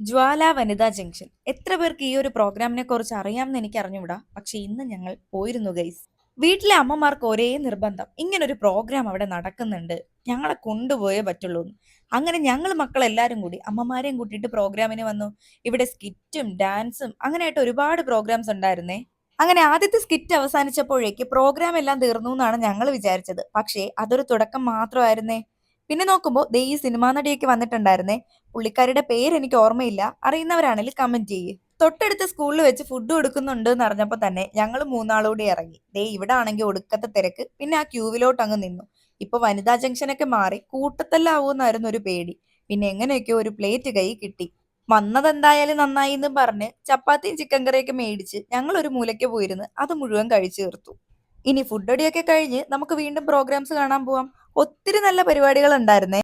ജ്വാല വനിതാ ജംഗ്ഷൻ. എത്ര പേർക്ക് ഈ ഒരു പ്രോഗ്രാമിനെ കുറിച്ച് അറിയാമെന്ന് എനിക്ക് അറിഞ്ഞുവിടാ പക്ഷെ ഇന്ന് ഞങ്ങൾ പോയിരുന്നു ഗൈസ്. വീട്ടിലെ അമ്മമാർക്ക് ഒരേ നിർബന്ധം. ഇങ്ങനൊരു പ്രോഗ്രാം അവിടെ നടക്കുന്നുണ്ട്. ഞങ്ങളെ കൊണ്ടുപോയേ പറ്റുള്ളൂ അങ്ങനെ ഞങ്ങൾ മക്കളെല്ലാരും കൂടി അമ്മമാരെയും കൂട്ടിയിട്ട് പ്രോഗ്രാമിന് വന്നു. ഇവിടെ സ്കിറ്റും ഡാൻസും അങ്ങനെയായിട്ട് ഒരുപാട് പ്രോഗ്രാംസ് ഉണ്ടായിരുന്നേ. അങ്ങനെ ആദ്യത്തെ സ്കിറ്റ് അവസാനിച്ചപ്പോഴേക്ക് പ്രോഗ്രാം എല്ലാം തീർന്നു എന്നാണ് ഞങ്ങൾ വിചാരിച്ചത്. പക്ഷേ അതൊരു തുടക്കം മാത്രമായിരുന്നേ. പിന്നെ നോക്കുമ്പോൾ ദേ ഈ സിനിമാ നടിയൊക്കെ വന്നിട്ടുണ്ടായിരുന്നേ. പുള്ളിക്കാരുടെ പേര് എനിക്ക് ഓർമ്മയില്ല. അറിയുന്നവരാണെങ്കിൽ കമന്റ് ചെയ്യ്. തൊട്ടടുത്ത സ്കൂളിൽ വെച്ച് ഫുഡ് കൊടുക്കുന്നുണ്ട് എന്ന് അറിഞ്ഞപ്പോ തന്നെ ഞങ്ങൾ മൂന്നാളൂടെ ഇറങ്ങി. ദേ ഇവിടെ ആണെങ്കിൽ ഒടുക്കത്തെ തിരക്ക്. പിന്നെ ആ ക്യൂവിലോട്ട് അങ്ങ് നിന്നു. ഇപ്പൊ വനിതാ ജംഗ്ഷനൊക്കെ മാറി കൂട്ടത്തല്ലാവൂന്നായിരുന്നു ഒരു പേടി. പിന്നെ എങ്ങനെയൊക്കെയോ ഒരു പ്ലേറ്റ് കൈ കിട്ടി. വന്നത് എന്തായാലും നന്നായി എന്ന് പറഞ്ഞ് ചപ്പാത്തിയും ചിക്കൻ കറിയൊക്കെ മേടിച്ച് ഞങ്ങൾ ഒരു മൂലയ്ക്ക് പോയിരുന്ന് അത് മുഴുവൻ കഴിച്ചു തീർത്തു. ഇനി ഫുഡ് അടിയൊക്കെ കഴിഞ്ഞ് നമുക്ക് വീണ്ടും പ്രോഗ്രാംസ് കാണാൻ പോവാം. ഒത്തിരി നല്ല പരിപാടികൾ ഉണ്ടായിരുന്നേ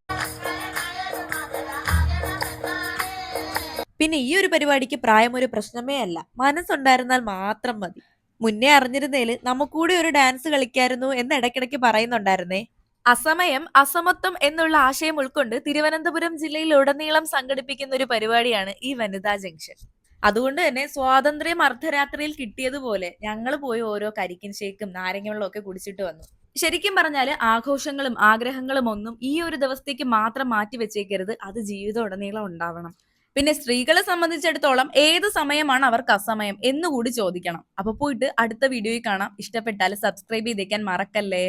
പിന്നെ ഈ ഒരു പരിപാടിക്ക് പ്രായം ഒരു പ്രശ്നമേ അല്ല. മനസ്സുണ്ടായിരുന്നാൽ മാത്രം മതി. മുന്നേ അറിഞ്ഞിരുന്നേൽ നമുക്കൂടി ഒരു ഡാൻസ് കളിക്കായിരുന്നു എന്ന് ഇടയ്ക്കിടയ്ക്ക് പറയുന്നുണ്ടായിരുന്നേ. അസമയം അസമത്വം എന്നുള്ള ആശയം ഉൾക്കൊണ്ട് തിരുവനന്തപുരം ജില്ലയിൽ ഉടനീളം സംഘടിപ്പിക്കുന്ന ഒരു പരിപാടിയാണ് ഈ വനിതാ ജംഗ്ഷൻ. അതുകൊണ്ട് തന്നെ സ്വാതന്ത്ര്യം അർദ്ധരാത്രിയിൽ കിട്ടിയതുപോലെ ഞങ്ങൾ പോയി ഓരോ കരിക്കിൻ ഷേക്കും നാരങ്ങ വെള്ളവും ഒക്കെ കുടിച്ചിട്ട് വന്നു. ശരിക്കും പറഞ്ഞാൽ ആഘോഷങ്ങളും ആഗ്രഹങ്ങളും ഒന്നും ഈ ഒരു ദിവസത്തേക്ക് മാത്രം മാറ്റി വെച്ചേക്കരുത്. അത് ജീവിതം ഉടനീളം ഉണ്ടാവണം. പിന്നെ സ്ത്രീകളെ സംബന്ധിച്ചിടത്തോളം ഏത് സമയമാണ് അവർക്ക് അസമയം എന്നുകൂടി ചോദിക്കണം. അപ്പൊ പോയിട്ട് അടുത്ത വീഡിയോയിൽ കാണാം. ഇഷ്ടപ്പെട്ടാൽ സബ്സ്ക്രൈബ് ചെയ്തേക്കാൻ മറക്കല്ലേ?